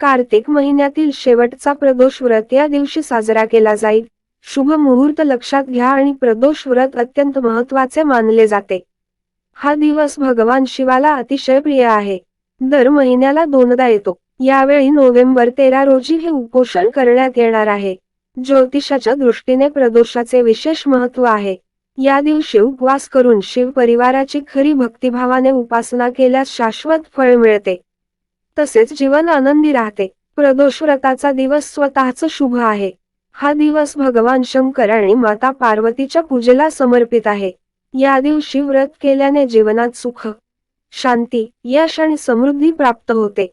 कार्तिक महिन्यातील शेवटचा प्रदोष व्रत या दिवशी साजरा केला जाईल. शुभ मुहूर्त लक्षात घ्या आणि प्रदोष व्रत अत्यंत महत्त्वाचे मानले जाते. हा दिवस भगवान शिवाला अतिशय प्रिय आहे. दर महिन्याला दोनदा येतो. यावेळी नोव्हेंबर तेरा रोजी हे उपोषण करण्यात येणार आहे. ज्योतिषाच्या दृष्टीने प्रदोषाचे विशेष महत्त्व आहे. या दिवशी उपवास करून शिव परिवाराची खरी भक्तिभावाने उपासना केल्यास शाश्वत फळ मिळते. तसेच जीवन आनंदी राहते. प्रदोष व्रताचा दिवस स्वतःच शुभ आहे. हा दिवस भगवान शंकर आणि माता पार्वतीच्या पूजेला समर्पित आहे. या दिवशी व्रत केल्याने जीवनात सुख शांती यश आणि समृद्धी प्राप्त होते.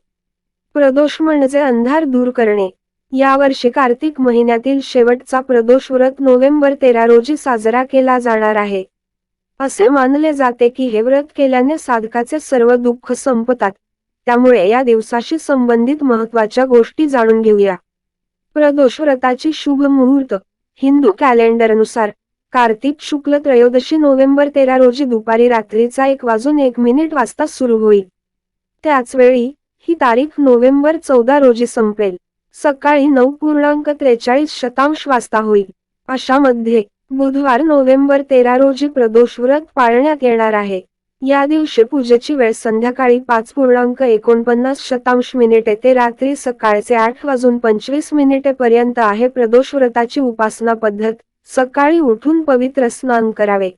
प्रदोष म्हणजे अंधार दूर करणे. यावर्षी कार्तिक महिन्यातील शेवटचा प्रदोष व्रत नोव्हेंबर तेरा रोजी साजरा केला जाणार आहे. असे मानले जाते की हे व्रत केल्याने साधकाचे सर्व दुःख संपतात. त्यामुळे या दिवसाशी संबंधित महत्त्वाच्या गोष्टी जाणून घेऊया. प्रदोष व्रताची शुभ मुहूर्त हिंदू कॅलेंडरनुसार कार्तिक शुक्ल त्रयोदशी नोव्हेंबर तेरा रोजी दुपारी रात्रीचा एक वाजून एक मिनिट वाजता सुरू होईल. त्याचवेळी ही तारीख नोव्हेंबर चौदा रोजी संपेल. सकाळी नऊ पूर्णांक त्रेचाळीस शतांश वाजता होईल. अशामध्ये बुधवार नोव्हेंबर तेरा रोजी प्रदोष व्रत पाळण्यात येणार आहे. या दिवशी पूजेची वेळ संध्याकाळी पाच पूर्णांक एकोणपन्नास शतांश मिनिटे ते रात्री सकाळचे आठ वाजून पंचवीस मिनिटे पर्यंत आहे प्रदोष व्रताची उपासना पद्धत. सकाळी उठून पवित्र स्नान करावे.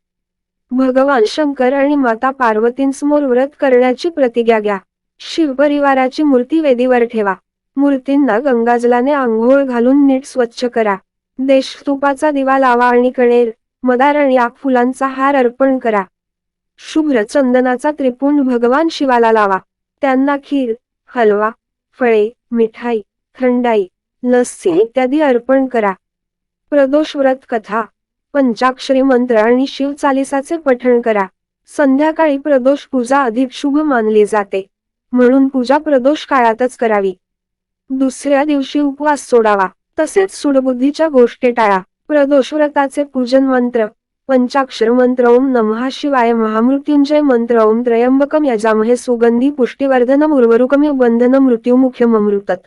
भगवान शंकर आणि माता पार्वतींसमोर व्रत करण्याची प्रतिज्ञा घ्या. शिवपरिवाराची मूर्ती वेदीवर ठेवा. मूर्तींना गंगाजलाने आंघोळ घालून नीट स्वच्छ करा. देशतुपाचा दिवा लावा आणि कणेर मदार आणि आग फुलांचा हार अर्पण करा. शुभ्र चंदनाचा त्रिपुंड भगवान शिवाला लावा. त्यांना खीर हलवा फळे मिठाई थंडाई लस्सी इत्यादी अर्पण करा. प्रदोष व्रत कथा पंचाक्षरी मंत्र आणि शिव चालिसाचे पठण करा. संध्याकाळी प्रदोष पूजा अधिक शुभ मानली जाते. म्हणून पूजा प्रदोष काळातच करावी. दुसऱ्या दिवशी उपवास सोडावा. तसेच सुडबुद्धीच्या गोष्टी टाळा. प्रदोष व्रताचे पूजन मंत्र पंचाक्षर मंत्र ओम नमः शिवाय महामृत्युंजय मंत्र ओम त्रयंबकम यजामहे सुगंधी पुष्टिवर्धनम उर्वरुकम बंधन मृत्युमुख्यमृतत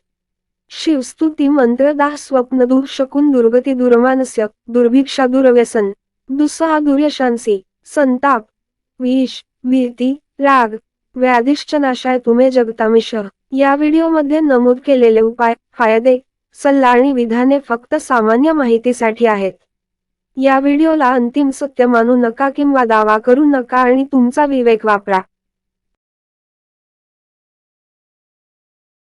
शिवस्तुती मंत्र दाह स्वप्न दूर शकून दुर्गती दुर्मानस्य दुर्भिक्षा दुर्व्यसन दुसहा दुर्यशांसी संताप विष भीती राग व्याधिश्च नाशाय तुमे जगतामिश या व्हिडिओमध्ये नमूद केलेले उपाय फायदे सल्ला आणि विधाने फक्त सामान्य माहितीसाठी आहेत। या व्हिडिओला अंतिम सत्य मानू नका किंवा दावा करू नका आणि तुमचा विवेक वापरा.